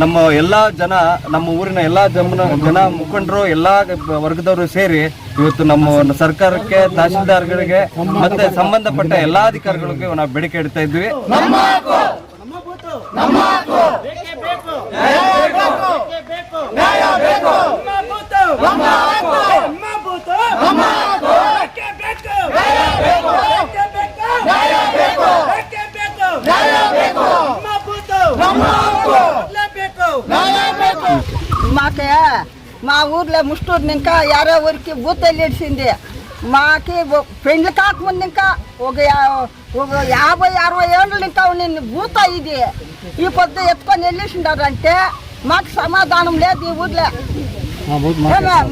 ನಮ್ಮ ಎಲ್ಲ ಜನ, ನಮ್ಮ ಊರಿನ ಎಲ್ಲ ಜನ ಜನ ಮುಖಂಡರು, ಎಲ್ಲ ವರ್ಗದವರು ಸೇರಿ ಇವತ್ತು ನಮ್ಮ ಸರ್ಕಾರಕ್ಕೆ ತಹಶೀಲ್ದಾರ್ಗಳಿಗೆ ಮತ್ತೆ ಸಂಬಂಧಪಟ್ಟ ಎಲ್ಲಾ ಅಧಿಕಾರಿಗಳಿಗೆ ನಾವು ಬೇಡಿಕೆ ಇಡ್ತಾ ಇದ್ವಿ. మాకే మా ఊర్లో ముష్టూరు ఇంకా యారో ఊరికి ఇడిచింది మాకి పెండ్లి కాకముందు ఇంకా ఒక ఒక యాభై అరవై ఏళ్ళు ఇంకా నిన్ను బూత ఇది. ఈ పొద్దు ఎత్తుకొని వెళ్ళేసిండారంటే మాకు సమాధానం లేదు ఈ ఊర్లో.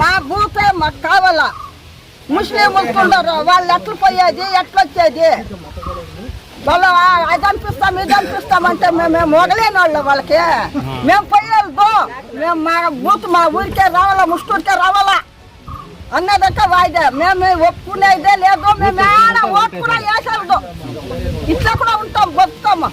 మా బూతే మాకు కావాలా? ముస్లింలు ఉండరు వాళ్ళు ఎట్లా పోయేది ఎట్లా వచ్చేది వాళ్ళు అది అనిపిస్తాం ఇది అనిపిస్తామంటే మేము మొగలేని వాళ్ళు వాళ్ళకి. మేము పోయేది మేము మా బూత్ మా ఊరికే రావాలా ముష్టూరికే రావాలా? అన్నదక్క వాయిదా మేము ఒప్పుకునేదే లేదు మేము ఏడ ఓటు కూడా వేసలదు ఇట్లా కూడా ఉంటాం బతుకమ్మ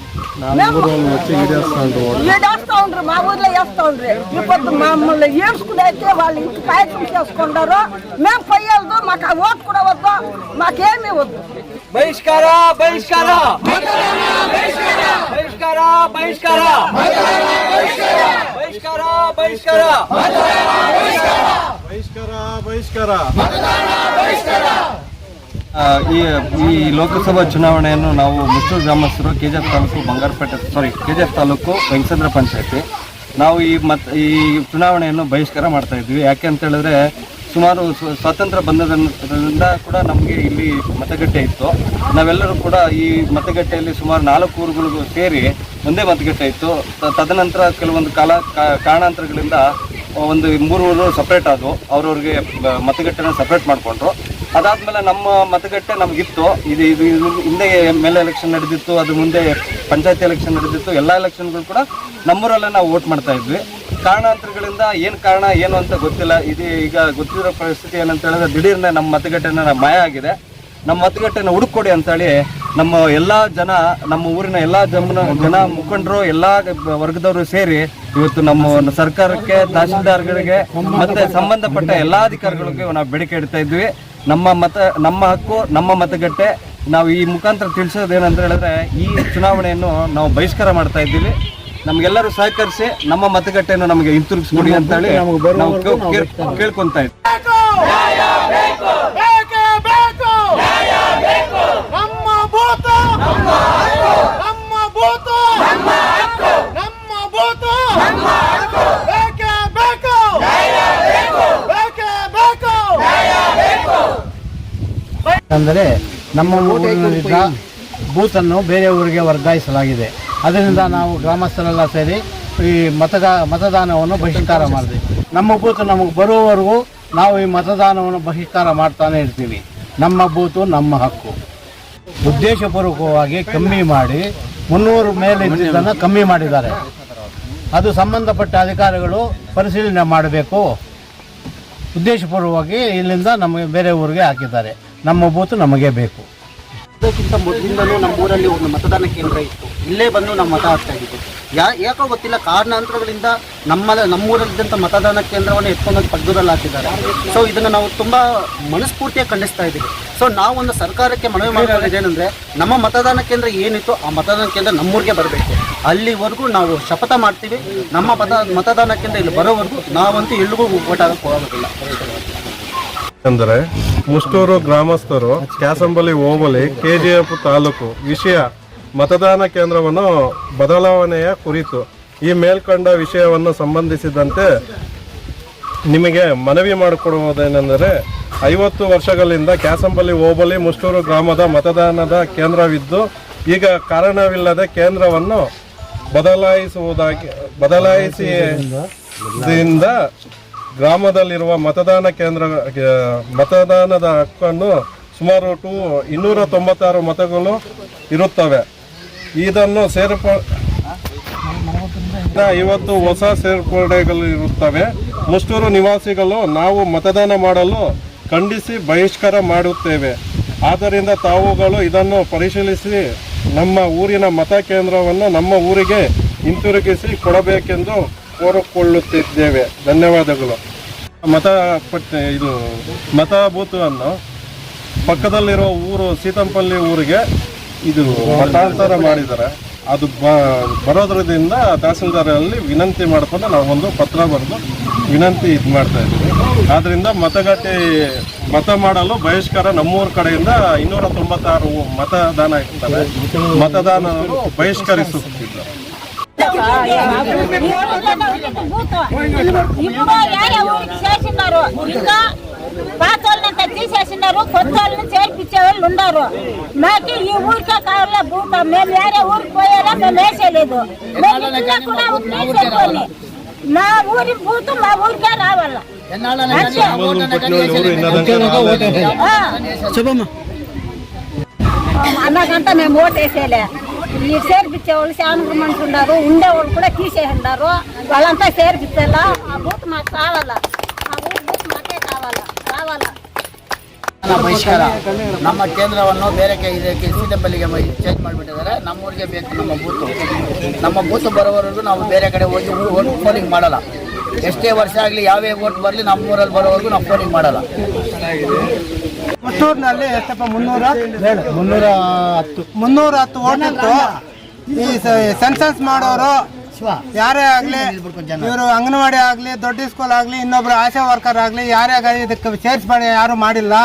ఈడేస్తా ఉండరు మా ఊర్లో వేస్తా ఉండరు ఇప్పుడు మమ్మల్ని ఏడ్చుకుని అయితే వాళ్ళు ఇంటి ప్రయత్నం చేసుకుంటారు మేము పోయేది మాకు ఆ ఓటు కూడా వద్దు మాకేమీ వద్దు బహిష్కార బహిష్కార బహిష్కార బహిష్కార బహిష్కార బహిష్కార ಬಹಿಷ್ಕಾರ. ಈ ಈ ಲೋಕಸಭಾ ಚುನಾವಣೆಯನ್ನು ನಾವು ಮುಸ್ಲಿಂ ಗ್ರಾಮಸ್ಥರು K G F taluk Bangarapete sorry K G F taluk Venkasandra ಪಂಚಾಯತಿ. ನಾವು ಈ ಮತ್, ಈ ಚುನಾವಣೆಯನ್ನು ಬಹಿಷ್ಕಾರ ಮಾಡ್ತಾ ಇದ್ವಿ ಯಾಕೆ ಅಂತ ಹೇಳಿದ್ರೆ, ಸುಮಾರು ಸ್ವ- ಸ್ವಾತಂತ್ರ್ಯ ಬಂದದ್ರಿಂದ ಕೂಡ ನಮಗೆ ಇಲ್ಲಿ ಮತಗಟ್ಟೆ ಇತ್ತು. ನಾವೆಲ್ಲರೂ ಕೂಡ ಈ ಮತಗಟ್ಟೆಯಲ್ಲಿ ಸುಮಾರು ನಾಲ್ಕು ಊರುಗಳಿಗೂ ಸೇರಿ ಒಂದೇ ಮತಗಟ್ಟೆ ಇತ್ತು. ತದನಂತರ ಕೆಲವೊಂದು ಕಾಲ ಕಾರಣಾಂತರಗಳಿಂದ ಒಂದು ಮೂರು ಊರು ಸಪ್ರೇಟ್ ಆದವು. ಅವ್ರವ್ರಿಗೆ ಮತಗಟ್ಟೆನ ಸಪ್ರೇಟ್ ಮಾಡಿಕೊಂಡ್ರು. ಅದಾದ್ಮೇಲೆ ನಮ್ಮ ಮತಗಟ್ಟೆ ನಮಗಿತ್ತು. ಇದು ಇದು ಇದು ಹಿಂದೆ ಎಂ ಎಲ್ ಎಲೆಕ್ಷನ್ ನಡೆದಿತ್ತು, ಅದು ಮುಂದೆ ಪಂಚಾಯತಿ ಎಲೆಕ್ಷನ್ ನಡೆದಿತ್ತು, ಎಲ್ಲ ಎಲೆಕ್ಷನ್ಗಳು ಕೂಡ ನಮ್ಮೂರಲ್ಲೇ ನಾವು ವೋಟ್ ಮಾಡ್ತಾ ಇದ್ವಿ. ಕಾರಣಾಂತರಗಳಿಂದ ಏನು ಕಾರಣ, ಏನು ಅಂತ ಗೊತ್ತಿಲ್ಲ. ಇದು ಈಗ ಗೊತ್ತಿರೋ ಪರಿಸ್ಥಿತಿ ಏನಂತ ಹೇಳಿದ್ರೆ ದಿಢೀರ್ನೆ ನಮ್ಮ ಮತಗಟ್ಟೆನ ಮಾಯ ಆಗಿದೆ. ನಮ್ಮ ಮತಗಟ್ಟೆನ ಹುಡುಕೊಡಿ ಅಂತೇಳಿ ನಮ್ಮ ಎಲ್ಲ ಜನ, ನಮ್ಮ ಊರಿನ ಎಲ್ಲ ಜನ ಜನ ಮುಖಂಡರು, ಎಲ್ಲ ವರ್ಗದವರು ಸೇರಿ ಇವತ್ತು ನಮ್ಮ ಸರ್ಕಾರಕ್ಕೆ ತಹಶೀಲ್ದಾರ್ಗಳಿಗೆ ಮತ್ತೆ ಸಂಬಂಧಪಟ್ಟ ಎಲ್ಲಾ ಅಧಿಕಾರಿಗಳಿಗೆ ನಾವು ಬೇಡಿಕೆ ಇಡ್ತಾ ಇದ್ವಿ. ನಮ್ಮ ಮತ ನಮ್ಮ ಹಕ್ಕು ನಮ್ಮ ಮತಗಟ್ಟೆ. ನಾವು ಈ ಮುಖಾಂತರ ತಿಳಿಸೋದೇನಂತ ಹೇಳಿದ್ರೆ ಈ ಚುನಾವಣೆಯನ್ನು ನಾವು ಬಹಿಷ್ಕಾರ ಮಾಡ್ತಾ ಇದ್ದೀವಿ. ನಮ್ಗೆಲ್ಲರೂ ಸಹಕರಿಸಿ ನಮ್ಮ ಮತಗಟ್ಟೆಯನ್ನು ನಮಗೆ ಹಿಂತಿರುಗಿಸ್ಕೊಡಿ ಅಂತೇಳಿ ನಾವು ಕೇ- ಕೇ- ಕೇಳ್ಕೊಂತ ಇದ್ವಿ ಬೇಕೇ ಬೇಕು ನಮ್ಮ ಭೂತ ನಮ್ಮ ಭೂತ ನಮ್ಮ ಭೂತ ಬೇಕೇ ಬೇಕು ಬೇಕೇ ಬೇಕು ಅಂದರೆ ನಮ್ಮ ಊರಿನಲ್ಲಿದ್ದ ಬೂತನ್ನು ಬೇರೆ ಊರಿಗೆ ವರ್ಗಾಯಿಸಲಾಗಿದೆ. ಅದರಿಂದ ನಾವು ಗ್ರಾಮಸ್ಥರೆಲ್ಲ ಸೇರಿ ಈ ಮತದ ಮತದಾನವನ್ನು ಬಹಿಷ್ಕಾರ ಮಾಡಿದ್ವಿ ನಮ್ಮ ಬೂತ್ ನಮಗೆ ಬರುವವರೆಗೂ ನಾವು ಈ ಮತದಾನವನ್ನು ಬಹಿಷ್ಕಾರ ಮಾಡ್ತಾನೆ ಇರ್ತೀವಿ. ನಮ್ಮ ಬೂತು ನಮ್ಮ ಹಕ್ಕು. ಉದ್ದೇಶಪೂರ್ವಕವಾಗಿ ಕಮ್ಮಿ ಮಾಡಿ ಮುನ್ನೂರು ಮೇಲೆ ಇದ್ದಿದ್ದನ್ನು ಕಮ್ಮಿ ಮಾಡಿದ್ದಾರೆ. ಅದು ಸಂಬಂಧಪಟ್ಟ ಅಧಿಕಾರಿಗಳು ಪರಿಶೀಲನೆ ಮಾಡಬೇಕು. ಉದ್ದೇಶಪೂರ್ವವಾಗಿ ಇಲ್ಲಿಂದ ನಮಗೆ ಬೇರೆ ಊರಿಗೆ ಹಾಕಿದ್ದಾರೆ. ನಮ್ಮ ಬೂತು ನಮಗೆ ಬೇಕು. ಅದಕ್ಕಿಂತ ಮೊದಲಿಂದಲೂ ನಮ್ಮ ಊರಲ್ಲಿ ಒಂದು ಮತದಾನ ಕೇಂದ್ರ ಇತ್ತು. ಇಲ್ಲೇ ಬಂದು ನಮ್ಮ ಮತ ಹಾಕ್ತಾ ಇದ್ದೀವಿ ಯಾ, ಯಾಕೋ ಗೊತ್ತಿಲ್ಲ, ಕಾರಣಾಂತರಗಳಿಂದ ನಮ್ಮ, ನಮ್ಮೂರಲ್ಲಿದ್ದಂಥ ಮತದಾನ ಕೇಂದ್ರವನ್ನು ಎತ್ಕೊಂಡು ಪಕ್ಕದಲ್ಲಿ ಹಾಕಿದ್ದಾರೆ. ಸೊ ಇದನ್ನು ನಾವು ತುಂಬ ಮನಸ್ಫೂರ್ತಿಯಾಗಿ ಖಂಡಿಸ್ತಾ ಇದ್ದೀವಿ. ಸೊ ನಾವು ಒಂದು ಸರ್ಕಾರಕ್ಕೆ ಮನವಿ ಮಾಡ್ಕೊಳ್ಳೋದು ಏನಂದರೆ, ನಮ್ಮ ಮತದಾನ ಕೇಂದ್ರ ಏನಿತ್ತು ಆ ಮತದಾನ ಕೇಂದ್ರ ನಮ್ಮೂರಿಗೆ ಬರಬೇಕು. ಅಲ್ಲಿವರೆಗೂ ನಾವು ಶಪಥ ಮಾಡ್ತೀವಿ. ನಮ್ಮ ಮತ, ಮತದಾನ ಕೇಂದ್ರ ಇಲ್ಲಿ ಬರೋವರೆಗೂ ನಾವಂತೂ ಎಲ್ಲಿಗೂ ಓಟ್ ಆಗೋಕ್ಕೆ ಹೋಗೋದಿಲ್ಲ. ಅಂದರೆ ಮುಷ್ಟೂರು ಗ್ರಾಮಸ್ಥರು ಕ್ಯಾಸಂಬಲಿ ಹೋಬಳಿ, ಕೆಜಿಎಫ್ ತಾಲೂಕು ವಿಷಯ ಮತದಾನ ಕೇಂದ್ರವನ್ನು ಬದಲಾವಣೆಯ ಕುರಿತು ಈ ಮೇಲ್ಕಂಡ ವಿಷಯವನ್ನು ಸಂಬಂಧಿಸಿದಂತೆ ನಿಮಗೆ ಮನವಿ ಮಾಡಿಕೊಡುವುದೇನೆಂದರೆ ಐವತ್ತು ವರ್ಷಗಳಿಂದ ಕ್ಯಾಸಂಬಲಿ ಹೋಬಳಿ ಮುಷ್ಟೂರು ಗ್ರಾಮದ ಮತದಾನದ ಕೇಂದ್ರವಿದ್ದು, ಈಗ ಕಾರಣವಿಲ್ಲದೆ ಕೇಂದ್ರವನ್ನು ಬದಲಾಯಿಸುವುದಾಗಿ ಬದಲಾಯಿಸಿದಿಂದ ಗ್ರಾಮದಲ್ಲಿರುವ ಮತದಾನ ಕೇಂದ್ರ ಮತದಾನದ ಹಕ್ಕನ್ನು ಸುಮಾರು ಟು, ಇನ್ನೂರ ತೊಂಬತ್ತಾರು ಮತಗಳು ಇರುತ್ತವೆ. ಇದನ್ನು ಸೇರ್ಪ ಇವತ್ತು ಹೊಸ ಸೇರ್ಪಡೆಗಳು ಇರುತ್ತವೆ. ಮುಷ್ಟೂರು ನಿವಾಸಿಗಳು ನಾವು ಮತದಾನ ಮಾಡಲು ಖಂಡಿಸಿ ಬಹಿಷ್ಕಾರ ಮಾಡುತ್ತೇವೆ. ಆದ್ದರಿಂದ ತಾವುಗಳು ಇದನ್ನು ಪರಿಶೀಲಿಸಿ ನಮ್ಮ ಊರಿನ ಮತ ಕೇಂದ್ರವನ್ನು ನಮ್ಮ ಊರಿಗೆ ಹಿಂತಿರುಗಿಸಿ ಕೊಡಬೇಕೆಂದು ಕೋರಿಕೊಳ್ಳುತ್ತಿದ್ದೇವೆ. ಧನ್ಯವಾದಗಳು. ಮತ ಪಟ್ಟಿ, ಇದು, ಮತ ಬೂತನ್ನು ಪಕ್ಕದಲ್ಲಿರುವ ಊರು ಸೀತಂಪಲ್ಲಿ ಊರಿಗೆ ಇದು ಮತಾಂತರ ಮಾಡಿದ್ದಾರೆ. ಅದು ಬ, ಬರೋದ್ರದಿಂದ ತಹಸೀಲ್ದಾರಲ್ಲಿ ವಿನಂತಿ ಮಾಡಿಕೊಂಡು ನಾವೊಂದು ಪತ್ರ ಬರೆದು ವಿನಂತಿ ಇದು ಮಾಡ್ತಾ ಇದ್ದೀವಿ. ಆದ್ದರಿಂದ ಮತಗಟ್ಟೆ, ಮತ ಮಾಡಲು ಬಹಿಷ್ಕಾರ ನಮ್ಮೂರ ಕಡೆಯಿಂದ ಇನ್ನೂರ ತೊಂಬತ್ತಾರು ಮತದಾನ ಇರ್ತಾರೆ ಮತದಾನರು ಬಹಿಷ್ಕರಿಸುತ್ತಿದ್ದಾರೆ. ఇప్పుడు ఏరే ఊరికి చేసినారు. ఇంకా పాత వాళ్ళని తీసేసినారు కొత్త వాళ్ళని చేర్పించే వాళ్ళు ఉన్నారు మాకు ఈ ఊరికే కావాలా భూత? మేము వేరే ఊరికి పోయేలా మేము వేసేయలేదు. మా ఊరి భూత మా ఊరికే రావాలా. అన్నకంతా మేము ఓటేసేలే ఈ చేర్పించే వాళ్ళు చాలా మనుషులు ఉన్నారు ఉండేవాళ్ళు కూడా తీసేసినారు వాళ్ళంతా చేర్పించాలా ఆ బూత్ మాకు కావాలా ఆ ఊరి బూత్ మాకే కావాలా రావాలా ಬಹಿಷ್ಕಾರ ನಮ್ಮ ಕೇಂದ್ರವನ್ನು ಬೇರೆ ಕೆ- ಇದಕ್ಕೆ ಸೀತಂಬಲ್ಲಿಗೆ ಚೇಂಜ್ ಮಾಡಿಬಿಟ್ಟಿದ್ದಾರೆ ನಮ್ಮೂರಿಗೆ ಬೇಕು ನಮ್ಮ ಬೂತು ನಮ್ಮ ಬೂತ್ ಬರೋವರೆಗೂ ನಾವು ಬೇರೆ ಕಡೆ ಹೋಗಿ ಓಟ್ ಫೋನಿಂಗ್ ಮಾಡಲ್ಲ ಎಷ್ಟೇ ವರ್ಷ ಆಗಲಿ ಯಾವೇ ಓಟ್ ಬರಲಿ ನಮ್ಮೂರಲ್ಲಿ ಬರೋವರೆಗೂ ನಾವು ಫೋನಿಂಗ್ ಮಾಡಲ್ಲ ಮುತ್ತೂರಿನಲ್ಲಿ ಎಷ್ಟಪ್ಪ ಮುನ್ನೂರ? ಮುನ್ನೂರ ಹತ್ತು. ಮುನ್ನೂರ ಹತ್ತು ಓಟ್ ಇತ್ತು. ಈ ಸೆನ್ಸಸ್ ಮಾಡೋರು ಯಾರೇ ಆಗಲಿ ಇವರು ಅಂಗನವಾಡಿ ಆಗಲಿ ದೊಡ್ಡ ಸ್ಕೂಲ್ ಆಗಲಿ ಇನ್ನೊಬ್ರು ಆಶಾ ವರ್ಕರ್ ಆಗಲಿ ಯಾರೇ ಆಗಲಿ ಇದಕ್ಕೆ ಸೇರಿಸ್ಬೇಡಿ ಯಾರು ಮಾಡಿಲ್ಲ.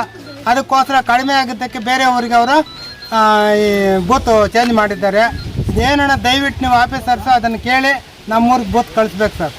ಅದಕ್ಕೋಸ್ಕರ ಕಡಿಮೆ ಆಗಿದ್ದಕ್ಕೆ ಬೇರೆ ಊರಿಗೆ ಅವರು ಈ ಬೂತ್ ಚೇಂಜ್ ಮಾಡಿದ್ದಾರೆ. ಏನಣ್ಣ ದಯವಿಟ್ಟು ನೀವು ಆಫೀಸರ್ಸು ಅದನ್ನು ಕೇಳಿ ನಮ್ಮೂರಿಗೆ ಬೂತ್ ಕಳಿಸ್ಬೇಕು ಸರ್.